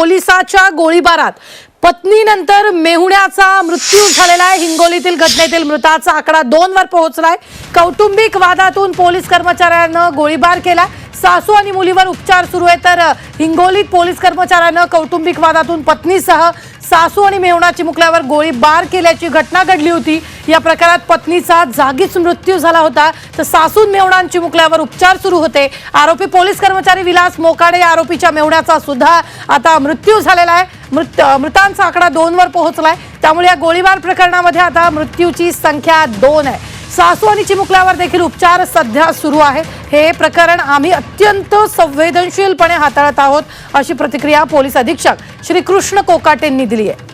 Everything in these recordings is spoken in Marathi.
पोलिसाच्या गोळीबारात. पत्नीनंतर मेहुण्याचा मृत्यू झालेला आहे. हिंगोलीतील घटनेतील मृताचा आकडा दोन वर पोहोचलाय. कौटुंबिक वादातून पोलीस कर्मचाऱ्यानं गोळीबार केला. सासू आणि मुलीवर उपचार सुरू आहे. तर हिंगोलीत पोलीस कर्मचाऱ्यानं कौटुंबिक वादातून पत्नीसह सासू आणि मेहुणा चिमुकल्यावर गोळीबार केल्याची घटना घडली होती. या प्रकारात पत्नीचा जागीच मृत्यू झाला होता. तर सासून मेहुणा चिमुकल्यावर उपचार सुरू होते. आरोपी पोलीस कर्मचारी विलास मोकाडे आरोपीच्या मेहुण्याचा सुद्धा आता मृत्यू झालेला आहे. मृत मृतांचा आकडा दोनवर पोहोचला पोहोचलाय. त्यामुळे या गोळीबार प्रकरणामध्ये आता मृत्यूची संख्या दोन आहे. सासू आणि चिमुकल्यावर देखील उपचार सध्या सुरू आहे. हे प्रकरण आम्ही अत्यंत संवेदनशीलपणे हाताळत आहोत अशी प्रतिक्रिया पोलीस अधीक्षक श्री कृष्ण कोकाटेंनी दिली आहे.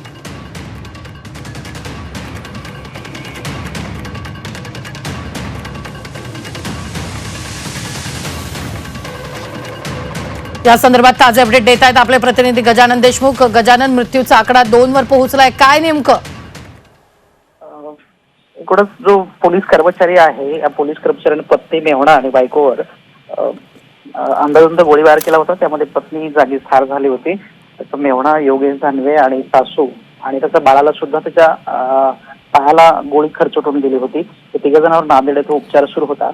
या संदर्भात ताजे अपडेट देत आहेत आपले प्रतिनिधी गजानन देशमुख. गजानन मृत्यूचा आकडा दोन वर पोहोचलाय. काय नेमकं? इकडंच जो पोलीस कर्मचारी आहे या पोलीस कर्मचाऱ्याने पत्नी मेहणा आणि बायकोवर अ, गोळीबार केला होता. त्यामध्ये पत्नी जागी ठार झाली होती. त्याचा मेहणा योगेश दानवे आणि सासू आणि त्याच्या बाळाला सुद्धा त्याच्या पायाला गोळी खर्चटून गेली होती. तिघ जणांवर नांदेड येथे उपचार सुरू होता.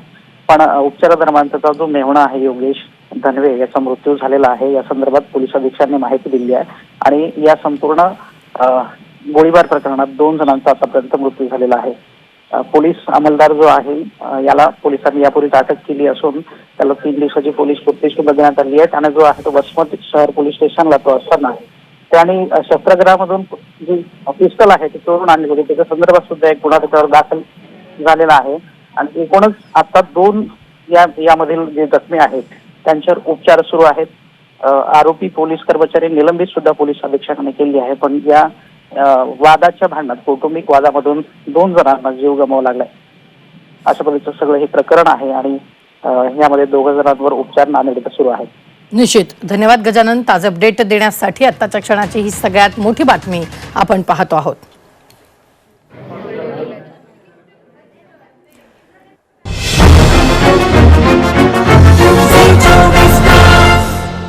पण उपचारादरम्यान त्याचा जो मेहणा आहे योगेश धनवे याचा मृत्यू झालेला आहे. या संदर्भात पोलीस अधीक्षकांनी माहिती दिली आहे. आणि या संपूर्ण गोळीबार प्रकरणात दोन जणांचा आतापर्यंत मृत्यू झालेला आहे. पोलीस अंमलदार जो आहे याला पोलिसांनी यापूर्वीच अटक केली असून त्याला तीन दिवसाची पोलीस कोठडी सुद्धा देण्यात आली आहे. आणि जो आहे तो वसमत शहर पोलीस स्टेशनला तो असताना त्याने शस्त्रग्रहामधून जी पिस्टल आहे ती चोरून आणली होती. त्याच्या संदर्भात सुद्धा एक गुन्हा त्याच्यावर दाखल झालेला आहे. आणि एकूणच आता दोन या यामधील जे जखमी आहेत त्यांच्यावर उपचार सुरू आहेत. आरोपी पोलीस कर्मचारी निलंबित सुद्धा पोलीस अधीक्षकांनी केली आहे. पण या वादाच्या भांडणात कौटुंबिक वादामधून दोन जणांना जीव गमावा लागलाय. अशा पद्धतीचं सगळं हे प्रकरण आहे आणि यामध्ये दोघं जणांवर उपचार नांदेड सुरू आहेत. निश्चित. धन्यवाद गजानन. ताज अपडेट देण्यासाठी आत्ताच्या क्षणाची ही सगळ्यात मोठी बातमी आपण पाहतो आहोत.